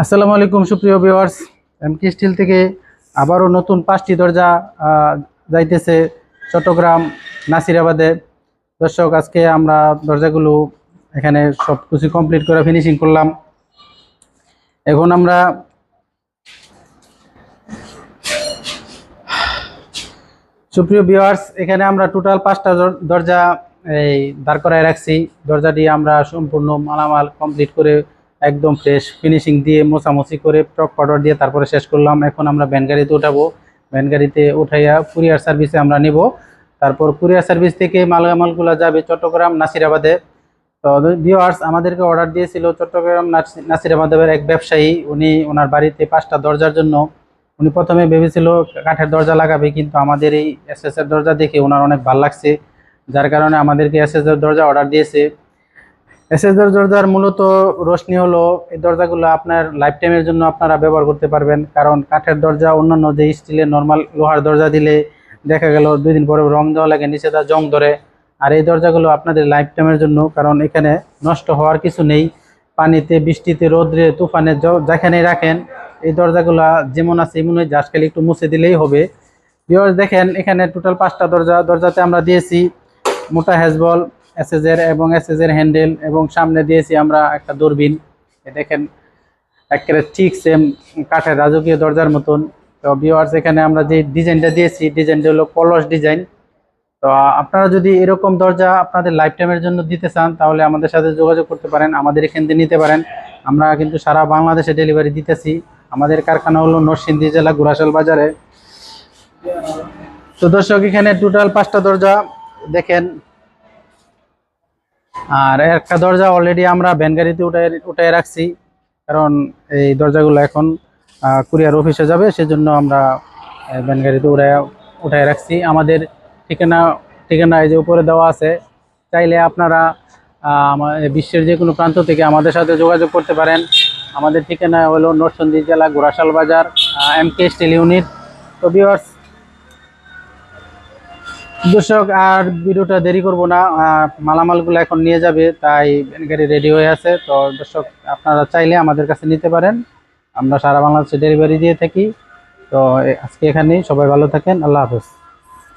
আসসালামু আলাইকুম, সুপ্রিয় ভিউয়ার্স। এমকে স্টিল থেকে আবারও নতুন পাঁচটি দরজা যাইতেছে চট্টগ্রাম, নাসিরাবাদে। দর্শক, আজকে আমরা দরজাগুলো এখানে সব কিছু কমপ্লিট করে ফিনিশিং করলাম। এখন আমরা সুপ্রিয় ভিউয়ার্স, এখানে আমরা টোটাল পাঁচটা দর- দরজা এই দাঁড় করায় রাখছি। দরজাটি আমরা সম্পূর্ণ মালামাল কমপ্লিট করে একদম ফ্রেশ ফিনিশিং দিয়ে মোছামুছি করে টক পাউডার দিয়ে তারপরে শেষ করলাম। এখন আমরা ভ্যান গাড়িতে উঠাবো। ভ্যান গাড়িতে উঠাইয়া কুরিয়ার সার্ভিসে আমরা নেব। তারপর কুরিয়ার সার্ভিস থেকে মালামালগুলো যাবে চট্টগ্রাম নাসিরাবাদে। তো ভিওয়ার্স আমাদেরকে অর্ডার দিয়েছিল চট্টগ্রাম নাসি- নাসিরাবাদের এক ব্যবসায়ী। উনি ওনার বাড়িতে পাঁচটা দরজার জন্য। উনি প্রথমে ভেবেছিল, কাঠের দরজা লাগাবে। কিন্তু আমাদের এই এস এর দরজা দেখে ওনার অনেক ভালো লাগছে। যার কারণে আমাদেরকে এস এর দরজা অর্ডার দিয়েছে। এস এস দরজার মূলত রোশনি হলো এই দরজাগুলো আপনার লাইফ টাইমের জন্য আপনারা ব্যবহার করতে পারবেন। কারণ কাঠের দরজা, অন্যান্য যে স্টিলের নর্মাল লোহার দরজা দিলে দেখা গেল দুই দিন পরে রং দেওয়া লাগে, নিচে তার জং ধরে। আর এই দরজাগুলো আপনাদের লাইফ টাইমের জন্য, কারণ এখানে নষ্ট হওয়ার কিছু নেই। পানিতে, বৃষ্টিতে, রোদ্রে, তুফানে যেখানে রাখেন, এই দরজাগুলো যেমন আছে এমনই জাস্ট খালি একটু মুছে দিলেই হবে। দেখেন, এখানে টোটাল পাঁচটা দরজা। দরজাতে আমরা দিয়েছি মোটা হ্যাজবল এসএসের এবং এসএসের হ্যান্ডেল এবং সামনে দিয়েছি আমরা একটা দূরবীন। দেখেন, একেবারে ঠিক সেম কাঠের রাজকীয় দরজার মতন। তো ভিউয়ার্স এখানে আমরা যে ডিজাইনটা দিয়েছি ডিজাইনটা হলো কলস ডিজাইন তো আপনারা যদি এরকম দরজা আপনাদের লাইফ টাইমের জন্য দিতে চান, তাহলে আমাদের সাথে যোগাযোগ করতে পারেন, আমাদের এখান থেকে নিতে পারেন। আমরা কিন্তু সারা বাংলাদেশে ডেলিভারি দিতেছি। আমাদের কারখানা হলো নরসিংদী জেলা গুরাশাল বাজারে। তো দর্শক, এখানে টোটাল পাঁচটা দরজা। দেখেন আর একটা দরজা অলরেডি আমরা ভ্যান গাড়িতে উঠাই উঠাই রাখছি। কারণ এই দরজাগুলো এখন কুরিয়ার অফিসে যাবে, সেজন্য আমরা ভ্যান গাড়িতে উঠাই উঠাই রাখছি। আমাদের ঠিকানা ঠিকানা এই যে উপরে দেওয়া আছে। চাইলে আপনারা বিশ্বের যে কোনো প্রান্ত থেকে আমাদের সাথে যোগাযোগ করতে পারেন। আমাদের ঠিকানা হলো নরসন্দী জেলা গোরাশাল বাজার এম কে স্টিল ইউনিট তো ভিউয়ার্স দর্শক, আর ভিডিওটা দেরি করব না। মালামালগুলো এখন নিয়ে যাবে, তাই গাড়ি রেডি হয়ে আছে। তো দর্শক, আপনারা চাইলে আমাদের কাছে নিতে পারেন। আমরা সারা বাংলাদেশে ডেলিভারি দিয়ে থাকি। তো আজকে এখানেই, সবাই ভালো থাকেন, আল্লাহ হাফেজ।